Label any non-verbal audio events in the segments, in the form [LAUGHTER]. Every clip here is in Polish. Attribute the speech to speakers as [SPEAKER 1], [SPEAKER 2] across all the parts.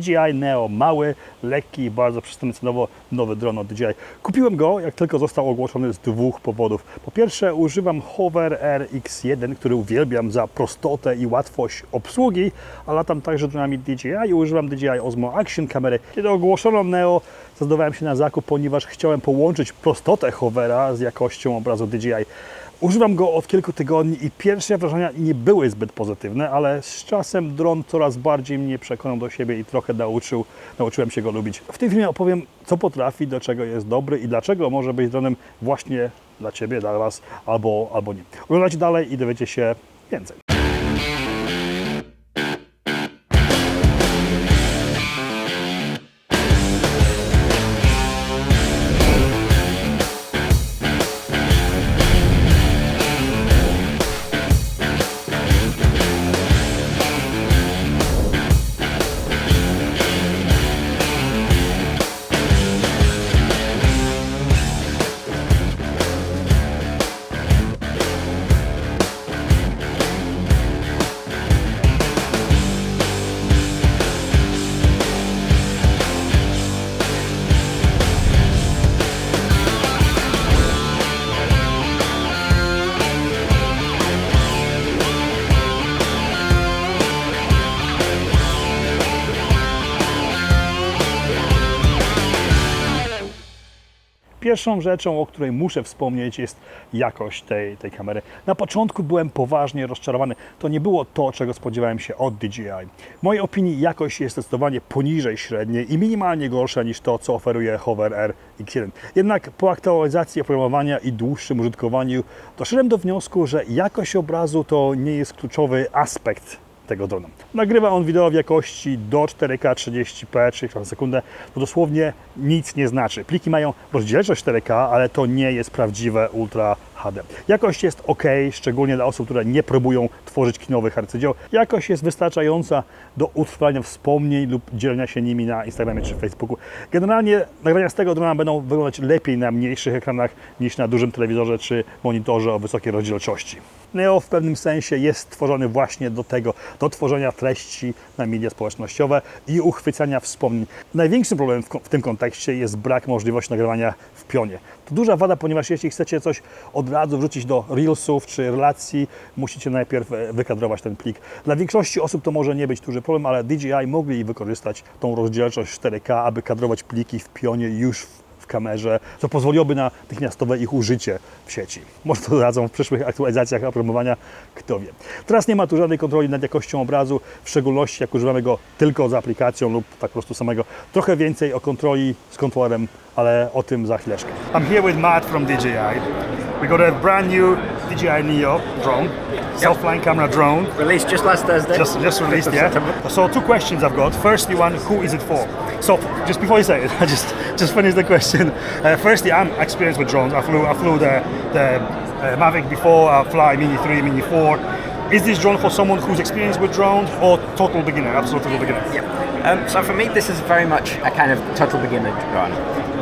[SPEAKER 1] DJI Neo, mały, lekki i bardzo przystępny cenowo nowy dron od DJI. Kupiłem go, jak tylko został ogłoszony z dwóch powodów. Po pierwsze używam Hover RX1, który uwielbiam za prostotę i łatwość obsługi, a latam także dronami DJI i używam DJI Osmo Action kamery. Kiedy ogłoszono Neo, zdecydowałem się na zakup, ponieważ chciałem połączyć prostotę Hovera z jakością obrazu DJI. Używam go od kilku tygodni i pierwsze wrażenia nie były zbyt pozytywne, ale z czasem dron coraz bardziej mnie przekonał do siebie i trochę nauczył, nauczyłem się go lubić. W tym filmie opowiem, co potrafi, do czego jest dobry i dlaczego może być dronem właśnie dla Ciebie, dla Was albo, albo nie. Oglądajcie dalej i dowiecie się więcej. Pierwszą rzeczą, o której muszę wspomnieć, jest jakość tej, tej kamery. Na początku byłem poważnie rozczarowany. To nie było to, czego spodziewałem się od DJI. W mojej opinii jakość jest zdecydowanie poniżej średniej i minimalnie gorsza niż to, co oferuje Hover RX1. Jednak po aktualizacji oprogramowania i dłuższym użytkowaniu doszedłem do wniosku, że jakość obrazu to nie jest kluczowy aspekt tego drona. Nagrywa on wideo w jakości do 4K 30p 30 na sekundę. To dosłownie nic nie znaczy. Pliki mają rozdzielczość 4K, ale to nie jest prawdziwe Ultra HD. Jakość jest ok, szczególnie dla osób, które nie próbują tworzyć kinowych arcydzieł. Jakość jest wystarczająca do utrwalania wspomnień lub dzielenia się nimi na Instagramie czy Facebooku. Generalnie nagrania z tego drona będą wyglądać lepiej na mniejszych ekranach niż na dużym telewizorze czy monitorze o wysokiej rozdzielczości. Neo w pewnym sensie jest stworzony właśnie do tego, do tworzenia treści na media społecznościowe i uchwycania wspomnień. Największym problemem w, tym kontekście jest brak możliwości nagrywania w pionie. To duża wada, ponieważ jeśli chcecie coś od razu wrzucić do Reelsów czy relacji, musicie najpierw e, wykadrować ten plik. Dla większości osób to może nie być duży problem, ale DJI mogli wykorzystać tą rozdzielczość 4K, aby kadrować pliki w pionie już w kamerze, co pozwoliłoby na natychmiastowe ich użycie w sieci. Może to dadzą w przyszłych aktualizacjach oprogramowania, kto wie. Teraz nie ma tu żadnej kontroli nad jakością obrazu, w szczególności jak używamy go tylko z aplikacją lub tak po prostu samego. Trochę więcej o kontroli z kontrolerem, ale o tym za chwileczkę. I'm here with Matt from DJI. We got a brand new DJI Neo drone, self-flying camera drone.
[SPEAKER 2] Released just last Thursday.
[SPEAKER 1] Just, just released, yeah.
[SPEAKER 2] September.
[SPEAKER 1] So two questions I've got. Firstly, one, who is it for? So just before you say it, [LAUGHS] I just just finish the question. Uh, firstly, I'm experienced with drones. I flew I flew the the uh, Mavic before. I fly Mini Three, Mini Four. Is this drone for someone who's experienced with drones or total beginner, absolute total beginner?
[SPEAKER 2] Yeah. Um, so for me, this is very much a kind of total beginner drone.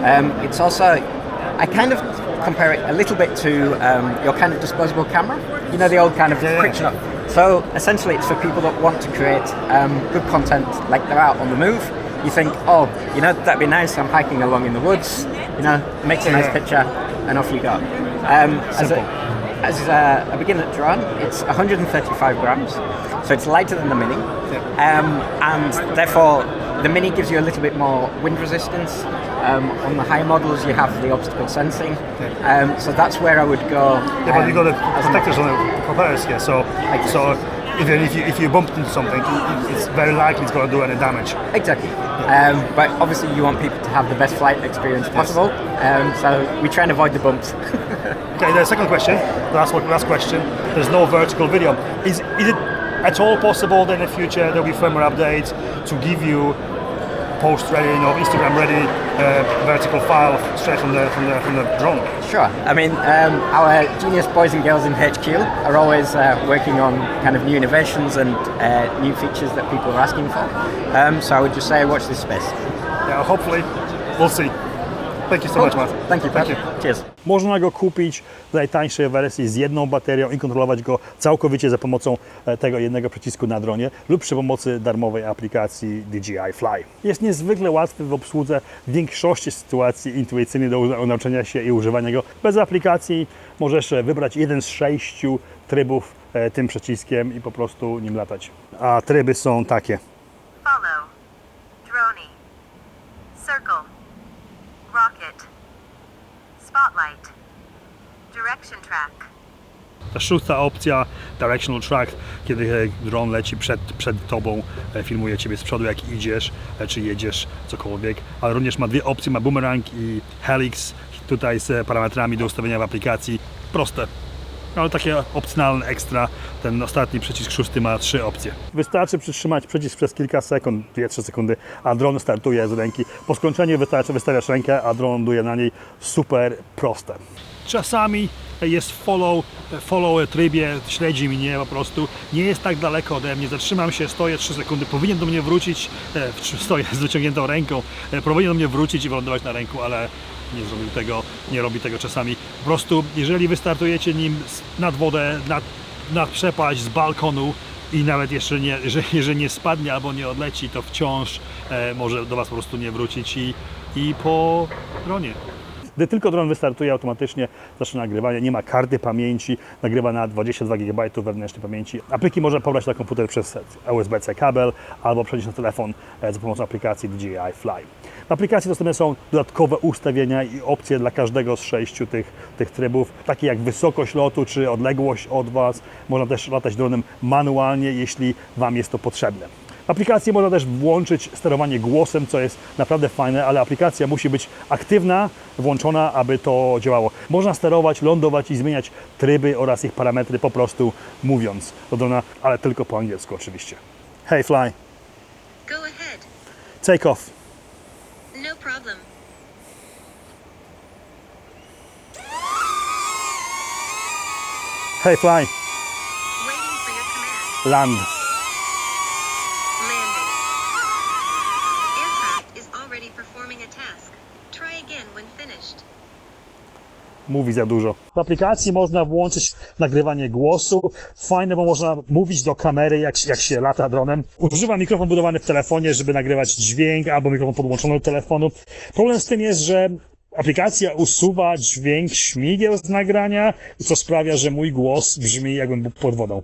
[SPEAKER 2] Um, it's also, I kind of compare it a little bit to um, your kind of disposable camera. You know, the old kind of
[SPEAKER 1] Yeah,
[SPEAKER 2] quick shot. So essentially, it's for people that want to create um, good content, like they're out on the move. You think, oh, you know, that'd be nice. I'm hiking along in the woods. You know, makes a nice picture, and off you go. Um, as a, as a, a beginner drone, it's 135 grams, so it's lighter than the Mini, um, and therefore the Mini gives you a little bit more wind resistance. Um, on the high models, you have the obstacle sensing, um, so that's where I would go.
[SPEAKER 1] Yeah, but
[SPEAKER 2] um,
[SPEAKER 1] you got the
[SPEAKER 2] as
[SPEAKER 1] protectors on the propellers here, so so even if you if you bumped into something, it's very likely it's going to do any damage.
[SPEAKER 2] Exactly. Um, but obviously, you want people to have the best flight experience possible, um, so we try and avoid the bumps. [LAUGHS]
[SPEAKER 1] Okay, the second question, the last one, last question. There's no vertical video. Is is it at all possible that in the future there'll be firmware updates to give you post ready, you know, Instagram ready uh, vertical file straight from the from the from the drone?
[SPEAKER 2] Sure. I mean, um, our genius boys and girls in HQ are always uh, working on kind of new innovations and uh, new features that people are asking for. Um, so I would just say watch this space.
[SPEAKER 1] Yeah, hopefully, we'll see.
[SPEAKER 3] Thank you so much, Martin.
[SPEAKER 2] Thank you,
[SPEAKER 3] Thank you.
[SPEAKER 2] Cheers.
[SPEAKER 1] Można go kupić w najtańszej wersji z jedną baterią i kontrolować go całkowicie za pomocą e, tego jednego przycisku na dronie lub przy pomocy darmowej aplikacji DJI Fly. Jest niezwykle łatwy w obsłudze w większości sytuacji intuicyjny do nauczenia się i używania go. Bez aplikacji możesz e, wybrać jeden z sześciu trybów e, tym przyciskiem i po prostu nim latać. A tryby są takie. Ta szósta opcja, directional track, kiedy e, dron leci przed, przed tobą, e, filmuje ciebie z przodu jak idziesz, e, czy jedziesz, cokolwiek, ale również ma dwie opcje, ma boomerang i helix, tutaj z parametrami do ustawienia w aplikacji, proste. Ale takie opcjonalne ekstra, ten ostatni przycisk szósty ma trzy opcje. Wystarczy przytrzymać przycisk przez kilka sekund, 2-3 sekundy, a dron startuje z ręki. Po skończeniu wystarczy wystawiać rękę, a dron ląduje na niej. Super proste. Czasami jest follow, follow trybie, śledzi mnie po prostu. Nie jest tak daleko ode mnie, zatrzymam się, stoję 3 sekundy, powinien do mnie wrócić, e, stoję z wyciągniętą ręką, e, powinien do mnie wrócić i wylądować na ręku, ale nie zrobił tego, nie robi tego czasami. Po prostu, jeżeli wystartujecie nim nad wodę, nad, nad przepaść, z balkonu i nawet jeszcze nie, [LAUGHS] że, jeżeli nie spadnie albo nie odleci, to wciąż e, może do Was po prostu nie wrócić i, i po dronie. Gdy tylko dron wystartuje, automatycznie zaczyna nagrywanie. Nie ma karty pamięci, nagrywa na 22 GB wewnętrznej pamięci. Apliki można pobrać na komputer przez USB-C kabel albo przenieść na telefon e, za pomocą aplikacji DJI Fly. W aplikacji dostępne są dodatkowe ustawienia i opcje dla każdego z sześciu tych, tych trybów, takie jak wysokość lotu czy odległość od Was. Można też latać dronem manualnie, jeśli Wam jest to potrzebne. W aplikacji można też włączyć sterowanie głosem, co jest naprawdę fajne, ale aplikacja musi być aktywna, włączona, aby to działało. Można sterować, lądować i zmieniać tryby oraz ich parametry po prostu mówiąc do drona, ale tylko po angielsku oczywiście. Hey fly,
[SPEAKER 4] Go ahead.
[SPEAKER 1] take off.
[SPEAKER 4] No problem.
[SPEAKER 1] Hey fly, land. Mówi za dużo. W aplikacji można włączyć nagrywanie głosu. Fajne, bo można mówić do kamery, jak, jak się lata dronem. Używa mikrofon budowany w telefonie, żeby nagrywać dźwięk, albo mikrofon podłączony do telefonu. Problem z tym jest, że aplikacja usuwa dźwięk śmigieł z nagrania, co sprawia, że mój głos brzmi jakbym był pod wodą.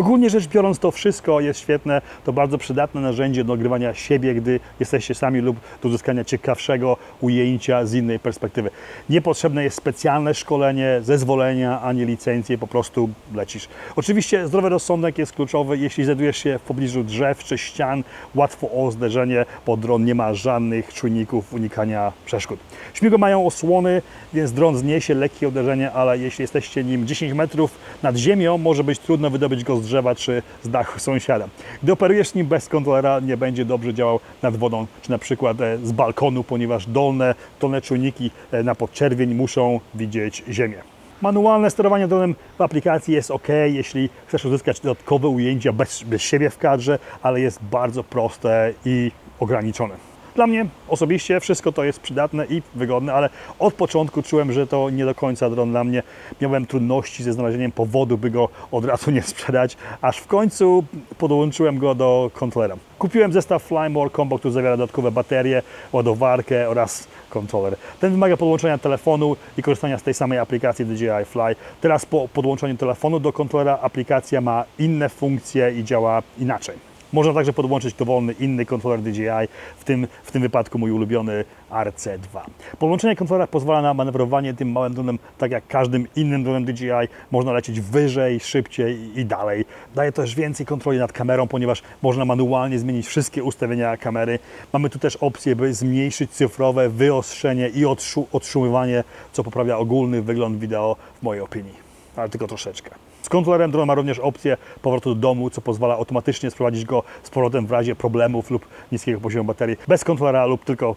[SPEAKER 1] Ogólnie rzecz biorąc, to wszystko jest świetne. To bardzo przydatne narzędzie do nagrywania siebie, gdy jesteście sami lub do uzyskania ciekawszego ujęcia z innej perspektywy. Niepotrzebne jest specjalne szkolenie, zezwolenia, ani licencje, po prostu lecisz. Oczywiście zdrowy rozsądek jest kluczowy. Jeśli znajdujesz się w pobliżu drzew czy ścian, łatwo o zderzenie, bo dron nie ma żadnych czujników unikania przeszkód. Śmigło mają osłony, więc dron zniesie lekkie uderzenie, ale jeśli jesteście nim 10 metrów nad ziemią, może być trudno wydobyć go z drzewa czy z dachu sąsiada. Gdy operujesz nim bez kontrolera, nie będzie dobrze działał nad wodą, czy na przykład e, z balkonu, ponieważ dolne, dolne czujniki e, na podczerwień muszą widzieć ziemię. Manualne sterowanie dronem w aplikacji jest ok, jeśli chcesz uzyskać dodatkowe ujęcia bez, bez siebie w kadrze, ale jest bardzo proste i ograniczone. Dla mnie osobiście wszystko to jest przydatne i wygodne, ale od początku czułem, że to nie do końca dron dla mnie. Miałem trudności ze znalezieniem powodu, by go od razu nie sprzedać, aż w końcu podłączyłem go do kontrolera. Kupiłem zestaw Flymore Combo, który zawiera dodatkowe baterie, ładowarkę oraz kontroler. Ten wymaga podłączenia telefonu i korzystania z tej samej aplikacji DJI Fly. Teraz po podłączeniu telefonu do kontrolera aplikacja ma inne funkcje i działa inaczej. Można także podłączyć dowolny inny kontroler DJI, w tym, w tym wypadku mój ulubiony RC2. Podłączenie kontrolera pozwala na manewrowanie tym małym dronem tak jak każdym innym dronem DJI. Można lecieć wyżej, szybciej i- dalej. Daje też więcej kontroli nad kamerą, ponieważ można manualnie zmienić wszystkie ustawienia kamery. Mamy tu też opcję, by zmniejszyć cyfrowe wyostrzenie i odszu- odszumowanie, co poprawia ogólny wygląd wideo w mojej opinii, ale tylko troszeczkę. Z kontrolerem dron ma również opcję powrotu do domu, co pozwala automatycznie sprowadzić go z powrotem w razie problemów lub niskiego poziomu baterii. Bez kontrolera lub tylko ko-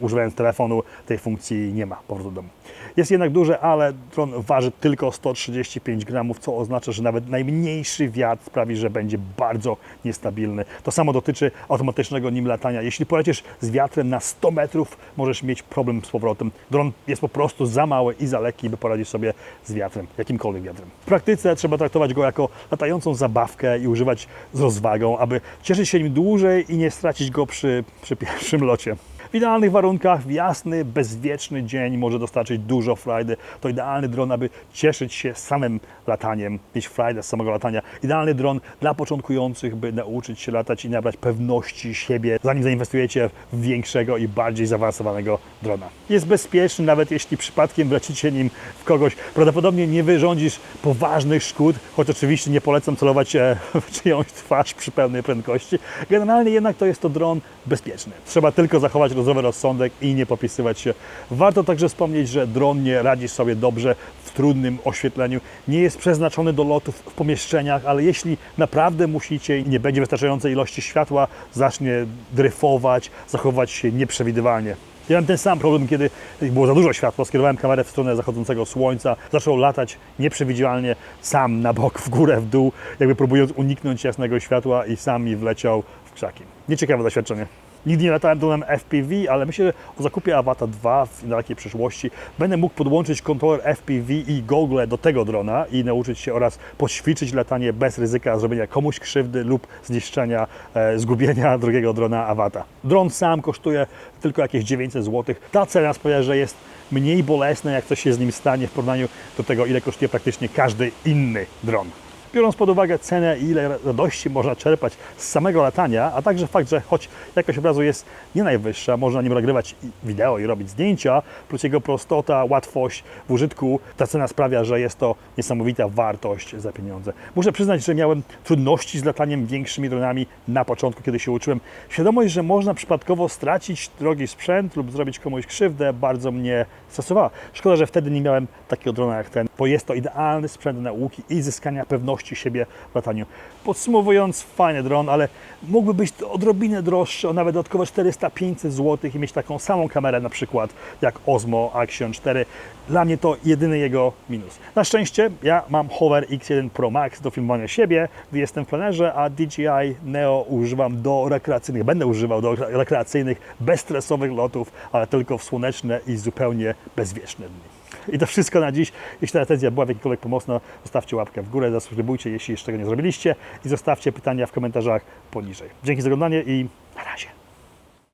[SPEAKER 1] używając telefonu tej funkcji nie ma powrotu do domu. Jest jednak duże, ale dron waży tylko 135 gramów, co oznacza, że nawet najmniejszy wiatr sprawi, że będzie bardzo niestabilny. To samo dotyczy automatycznego nim latania. Jeśli polecisz z wiatrem na 100 metrów, możesz mieć problem z powrotem. Dron jest po prostu za mały i za lekki, by poradzić sobie z wiatrem, jakimkolwiek wiatrem. W praktyce trzeba traktować go jako latającą zabawkę i używać z rozwagą, aby cieszyć się nim dłużej i nie stracić go przy, przy pierwszym locie. W idealnych warunkach w jasny, bezwieczny dzień może dostarczyć dużo frajdy. To idealny dron, aby cieszyć się samym lataniem, mieć frajdę z samego latania. Idealny dron dla początkujących, by nauczyć się latać i nabrać pewności siebie, zanim zainwestujecie w większego i bardziej zaawansowanego drona. Jest bezpieczny, nawet jeśli przypadkiem wlecicie nim w kogoś. Prawdopodobnie nie wyrządzisz poważnych szkód, choć oczywiście nie polecam celować e, [LAUGHS] w czyjąś twarz przy pełnej prędkości. Generalnie jednak to jest to dron bezpieczny. Trzeba tylko zachować rozumny rozsądek i nie popisywać się. Warto także wspomnieć, że dron nie radzi sobie dobrze w trudnym oświetleniu. Nie jest przeznaczony do lotów w pomieszczeniach, ale jeśli naprawdę musicie i nie będzie wystarczającej ilości światła, zacznie dryfować, zachować się nieprzewidywalnie. Ja miałem ten sam problem, kiedy było za dużo światła, skierowałem kamerę w stronę zachodzącego słońca, zaczął latać nieprzewidywalnie sam na bok, w górę, w dół, jakby próbując uniknąć jasnego światła i sam mi wleciał w krzaki. Nieciekawe doświadczenie. Nigdy nie latałem dronem FPV, ale myślę, że o zakupie Avata 2 w dalekiej przyszłości będę mógł podłączyć kontroler FPV i gogle do tego drona i nauczyć się oraz poćwiczyć latanie bez ryzyka zrobienia komuś krzywdy lub zniszczenia, e, zgubienia [LAUGHS] drugiego drona Avata. Dron sam kosztuje tylko jakieś 900 zł. Ta cena sprawia, że jest mniej bolesna, jak coś się z nim stanie w porównaniu do tego, ile kosztuje praktycznie każdy inny dron. Biorąc pod uwagę cenę i ile radości można czerpać z samego latania, a także fakt, że choć jakość obrazu jest nie najwyższa, można nim nagrywać wideo i robić zdjęcia, plus jego prostota, łatwość w użytku, ta cena sprawia, że jest to niesamowita wartość za pieniądze. Muszę przyznać, że miałem trudności z lataniem większymi dronami na początku, kiedy się uczyłem. Świadomość, że można przypadkowo stracić drogi sprzęt lub zrobić komuś krzywdę, bardzo mnie stresowała. Szkoda, że wtedy nie miałem takiego drona jak ten, bo jest to idealny sprzęt nauki i zyskania pewności siebie w lataniu. Podsumowując, fajny dron, ale mógłby być odrobinę droższy, o nawet dodatkowo 400-500 zł i mieć taką samą kamerę na przykład jak Osmo Action 4. Dla mnie to jedyny jego minus. Na szczęście ja mam Hover X1 Pro Max do filmowania siebie, gdy jestem w plenerze, a DJI Neo używam do rekreacyjnych, będę używał do rekreacyjnych, bezstresowych lotów, ale tylko w słoneczne i zupełnie bezwieczne dni. I to wszystko na dziś. Jeśli ta recenzja była w jakikolwiek pomocna, zostawcie łapkę w górę, zasubskrybujcie, jeśli jeszcze tego nie zrobiliście i zostawcie pytania w komentarzach poniżej. Dzięki za oglądanie i na razie.